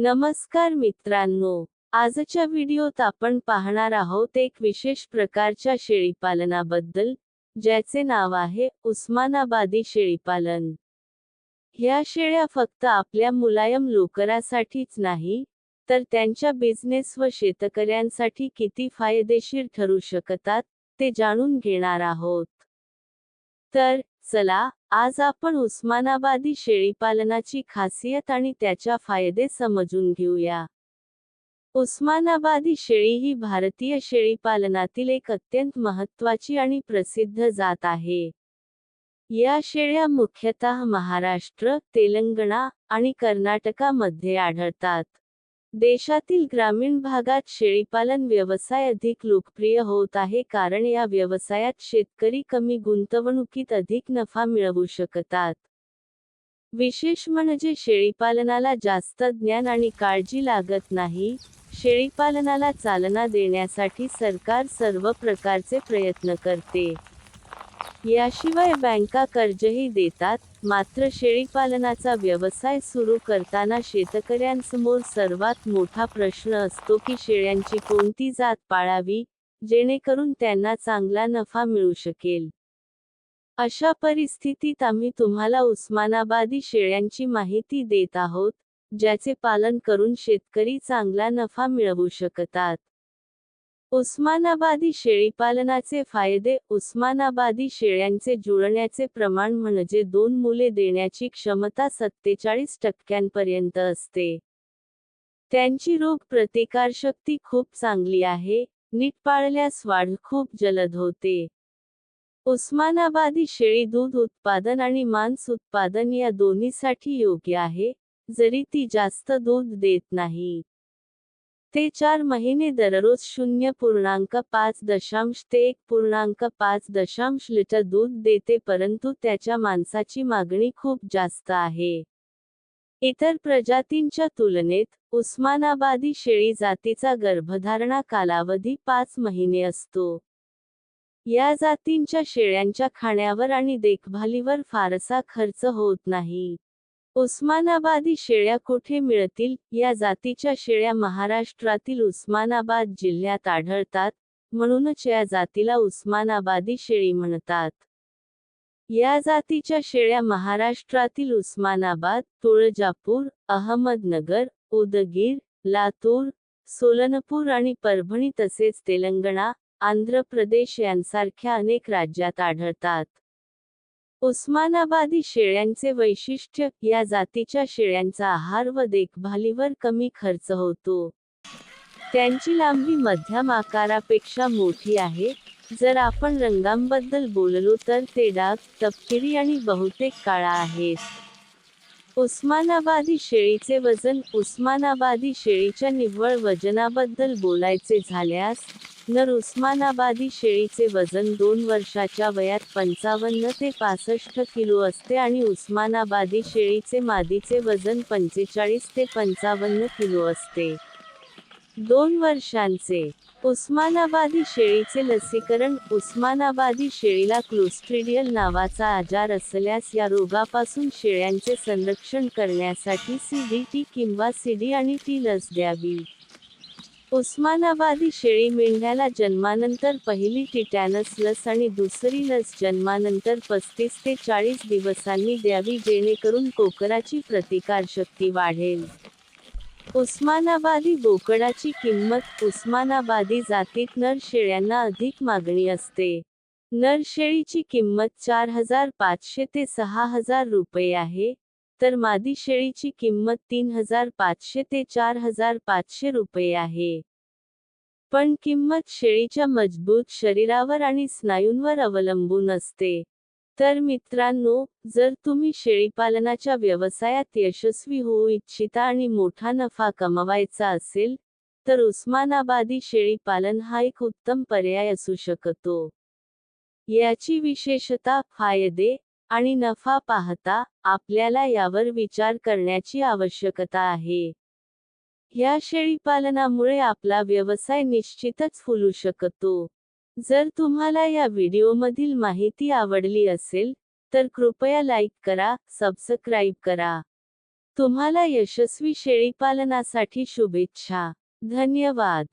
नमस्कार मित्रांनो आजच्या व्हिडिओत आपण पाहणार आहोत एक विशेष प्रकारच्या शेळीपालनाबद्दल ज्याचे नाव आहे उस्मानाबादी शेळीपालन. ह्या शेळ्या फक्त आपल्या मुलायम लोकरासाठीच नाही तर त्यांच्या बिझनेस व शेतकऱ्यांसाठी किती फायदेशीर ठरू शकतात ते जाणून घेणार आहोत. तर चला आज आपण उस्मानाबादी शेळीपालनाची खासियत आणि त्याच्या फायदे समजून घेऊया. उस्मानाबादी शेळी ही भारतीय शेळीपालनातील एक अत्यंत महत्त्वाची आणि प्रसिद्ध जात आहे. या शेळ्या मुख्यतः महाराष्ट्र तेलंगणा आणि कर्नाटकामध्ये आढळतात. देशातील ग्रामीण भागात शेळीपालन व्यवसाय अधिक लोकप्रिय होत आहे कारण या व्यवसायात शेतकरी कमी गुंतवणुकीत अधिक नफा मिळवू शकतात. विशेष म्हणजे शेळीपालनाला जास्त ज्ञान आणि काळजी लागत नाही. शेळीपालनाला चालना देण्यासाठी सरकार सर्व प्रकारचे प्रयत्न करते. याशिवाय बँका कर्जही देतात. मात्र शेळीपालनाचा व्यवसाय सुरू करताना शेतकऱ्यांसमोर सर्वात मोठा प्रश्न असतो की शेळ्यांची कोणती जात पाळावी जेणेकरून त्यांना चांगला नफा मिळू शकेल. अशा परिस्थितीत आम्ही तुम्हाला उस्मानाबादी शेळ्यांची माहिती देत आहोत ज्याचे पालन करून शेतकरी चांगला नफा मिळवू शकतात. उस्मानाबादी शेळीपालनाचे फायदे उस्मानाबादी शेळ्यांचे जुळण्याचे प्रमाण म्हणजे दोन मुले देण्याची क्षमता सत्तेचाळीस टक्क्यांपर्यंत असते. त्यांची रोग प्रतिकारशक्ती खूप चांगली आहे नीट पाळल्यास वाढ खूप जलद होते. उस्मानाबादी शेळी दूध उत्पादन आणि मांस उत्पादन या दोन्हीसाठी योग्य आहे जरी ती जास्त दूध देत नाही. ते चार महिने दररोज शून्य पूर्णांक पाच दशांश ते एक पूर्णांक पाच दशांश लिटर दूध देते परंतु त्याच्या मांसाची मागणी खूप जास्त आहे. इतर प्रजातींच्या तुलनेत उस्मानाबादी शेळी जातीचा गर्भधारणा कालावधी पाच महिने असतो. या जातींच्या शेळ्यांच्या खाण्यावर आणि देखभालीवर फारसा खर्च होत नाही. उस्मानाबादी शेळ्या कुठे मिळतील? या जातीच्या शेळ्या महाराष्ट्रातील उस्मानाबाद जिल्ह्यात आढळतात म्हणूनच या जातीला उस्मानाबादी शेळी म्हणतात. या जातीच्या शेळ्या महाराष्ट्रातील उस्मानाबाद तुळजापूर अहमदनगर उदगीर लातूर सोलनपूर आणि परभणी तसेच तेलंगणा आंध्र प्रदेश यांसारख्या अनेक राज्यात आढळतात. उस्मानाबादी शेळ्यांचे वैशिष्ट्य या जातीच्या शेळ्यांचा आहार व देखभालीवर कमी खर्च होतो. त्यांची लांबी मध्यम आकारापेक्षा मोठी आहे. जर आपण रंगांबद्दल बोललो तर ते डाग तपकिरी आणि बहुतेक काळा आहेत. उस्मानाबादी शेळीचे वजन उस्मानाबादी शेळीच्या निव्वळ वजनाबद्दल बोलायचे झाल्यास नर उस्मानाबादी शेळीचे वजन दोन वर्षाच्या वयात पंचावन्न ते पासष्ट किलो असते आणि उस्मानाबादी शेळीचे मादीचे वजन पंचेचाळीस ते पंचावन्न किलो असते. दोन वर्षांचे उस्मानाबादी शेळीचे लसीकरण उस्मानाबादी शेळीला क्लोस्ट्रिडियल नावाचा आजार असल्यास या रोगापासून शेळ्यांचे संरक्षण करण्यासाठी सीडीटी किंवा सीडी आणि टी लस द्यावी. उस्मानाबादी शेळी मेंढ्याला जन्मानंतर पहिली टिटॅनस लस आणि दुसरी लस जन्मानंतर पस्तीस ते चाळीस दिवसांनी द्यावी जेणेकरून कोकराची प्रतिकारशक्ती वाढेल. उस्मानाबादी बोकडाची किंमत उस्मानाबादी जातीत नर शेळ्यांना अधिक मागणी असते. नर शेळीची किंमत चार हजार पाचशे ते सहा हजार रुपये आहे. तर मादी शेळीची किंमत तीन हजार पाचशे ते चार हजार पाचशे रुपये आहे. पण किंमत शेळीच्या मजबूत शरीरावर आणि स्नायूंवर अवलंबून असते. तर मित्रांनो जर तुम्ही शेळीपालनाच्या व्यवसायात यशस्वी होऊ इच्छिता आणि मोठा नफा कमवायचा असेल तर उस्मानाबादी शेळीपालन हा एक उत्तम पर्याय असू शकतो. याची विशेषता फायदे आणि नफा पाहता आपल्याला यावर विचार करण्याची आवश्यकता आहे. या शेळीपालनामुळे आपला व्यवसाय निश्चितच फुलू शकतो. जर तुम्हाला या व्हिडिओमधील माहिती आवडली असेल तर कृपया लाईक करा सबस्क्राईब करा. तुम्हाला यशस्वी शेळीपालनासाठी शुभेच्छा. धन्यवाद.